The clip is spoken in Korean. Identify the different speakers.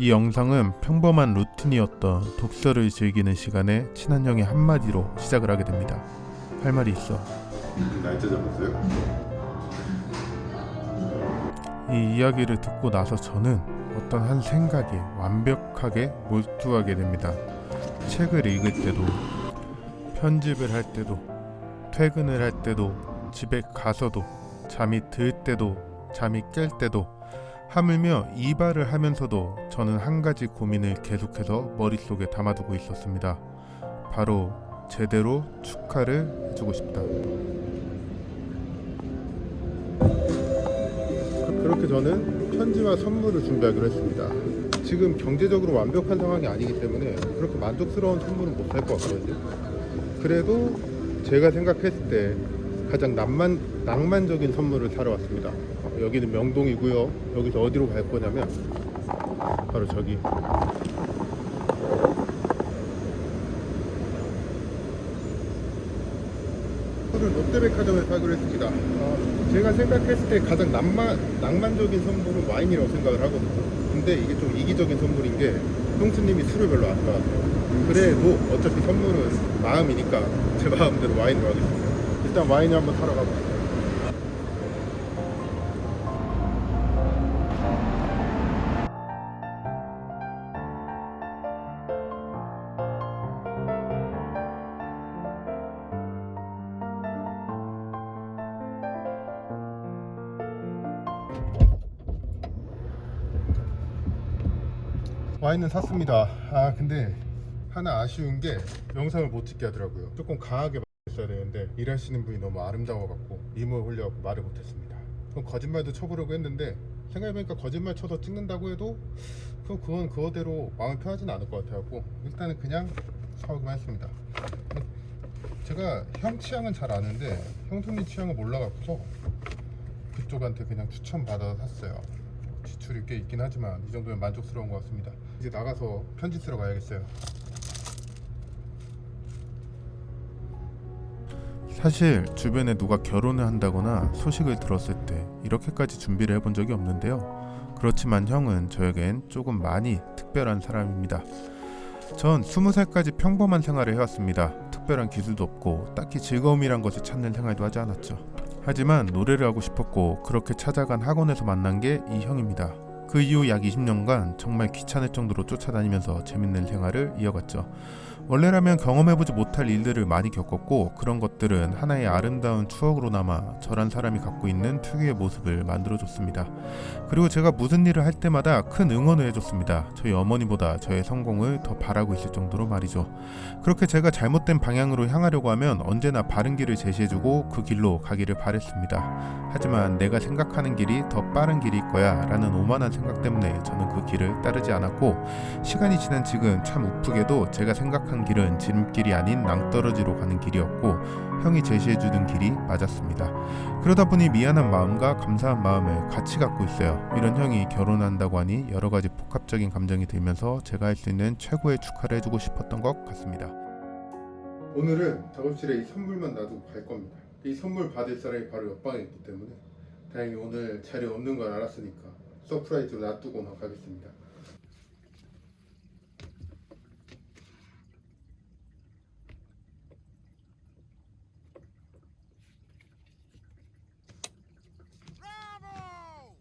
Speaker 1: 이 영상은 평범한 루틴이었던 독서를 즐기는 시간에 친한 형의 한마디로 시작을 하게 됩니다. 할 말이 있어.
Speaker 2: 날짜 잡았어요?
Speaker 1: 이 이야기를 듣고 나서 저는 어떤 한 생각에 완벽하게 몰두하게 됩니다. 책을 읽을 때도, 편집을 할 때도, 퇴근을 할 때도, 집에 가서도, 잠이 들 때도, 잠이 깰 때도, 하물며 이발을 하면서도 저는 한 가지 고민을 계속해서 머릿속에 담아두고 있었습니다. 바로 제대로 축하를 해주고 싶다. 그렇게 저는 편지와 선물을 준비하기로 했습니다. 지금 경제적으로 완벽한 상황이 아니기 때문에 그렇게 만족스러운 선물은 못 살 것 같거든요. 그래도 제가 생각했을 때 가장 낭만, 낭만적인 선물을 사러 왔습니다. 어, 여기는 명동이고요. 여기서 어디로 갈 거냐면 바로 저기 선물을 롯데백화점에 사기로 했습니다. 어, 제가 생각했을 때 가장 낭만, 낭만적인 선물은 와인이라고 생각을 하거든요. 근데 이게 좀 이기적인 선물인 게 형수님이 술을 별로 안 좋아하세요. 그래도 어차피 선물은 마음이니까 제 마음대로 와인으로 하겠습니다. 일단 와인을 한번 사러 가봅시다. 와인은 샀습니다. 아 근데 하나 아쉬운 게 영상을 못 찍게 하더라고요. 조금 강하게 말 했어야 되는데 일하시는 분이 너무 아름다워갖고 미모에 홀려갖고 말을 못했습니다. 그럼 거짓말도 쳐보려고 했는데 생각해보니까 거짓말 쳐서 찍는다고 해도 그 그건 그거대로 마음이 편하지는 않을 것 같아갖고 일단은 그냥 사오기만 했습니다. 제가 형 취향은 잘 아는데 형수님 취향을 몰라갖고서 그쪽한테 그냥 추천 받아서 샀어요. 지출이 꽤 있긴 하지만 이 정도면 만족스러운 것 같습니다. 이제 나가서 편지 쓰러 가야겠어요. 사실 주변에 누가 결혼을 한다거나 소식을 들었을 때 이렇게까지 준비를 해본 적이 없는데요. 그렇지만 형은 저에겐 조금 많이 특별한 사람입니다. 전 20살까지 평범한 생활을 해왔습니다. 특별한 기술도 없고 딱히 즐거움이란 것을 찾는 생활도 하지 않았죠. 하지만 노래를 하고 싶었고 그렇게 찾아간 학원에서 만난 게 이 형입니다. 그 이후 약 20년간 정말 귀찮을 정도로 쫓아다니면서 재밌는 생활을 이어갔죠. 원래라면 경험해보지 못할 일들을 많이 겪었고 그런 것들은 하나의 아름다운 추억으로 남아 저란 사람이 갖고 있는 특유의 모습을 만들어줬습니다. 그리고 제가 무슨 일을 할 때마다 큰 응원을 해줬습니다. 저희 어머니보다 저의 성공을 더 바라고 있을 정도로 말이죠. 그렇게 제가 잘못된 방향으로 향하려고 하면 언제나 바른 길을 제시해주고 그 길로 가기를 바랬습니다. 하지만 내가 생각하는 길이 더 빠른 길일 거야 라는 오만한 생각 때문에 저는 그 길을 따르지 않았고 시간이 지난 지금 참 우프게도 제가 생각한 길은 지름길이 아닌 낭떠러지로 가는 길이었고 형이 제시해주는 길이 맞았습니다. 그러다 보니 미안한 마음과 감사한 마음을 같이 갖고 있어요. 이런 형이 결혼한다고 하니 여러 가지 복합적인 감정이 들면서 제가 할 수 있는 최고의 축하를 해주고 싶었던 것 같습니다. 오늘은 작업실에 이 선물만 놔두고 갈 겁니다. 이 선물 받을 사람이 바로 옆방에 있기 때문에 다행히 오늘 자리 없는 걸 알았으니까 서프라이즈로 놔두고만 가겠습니다.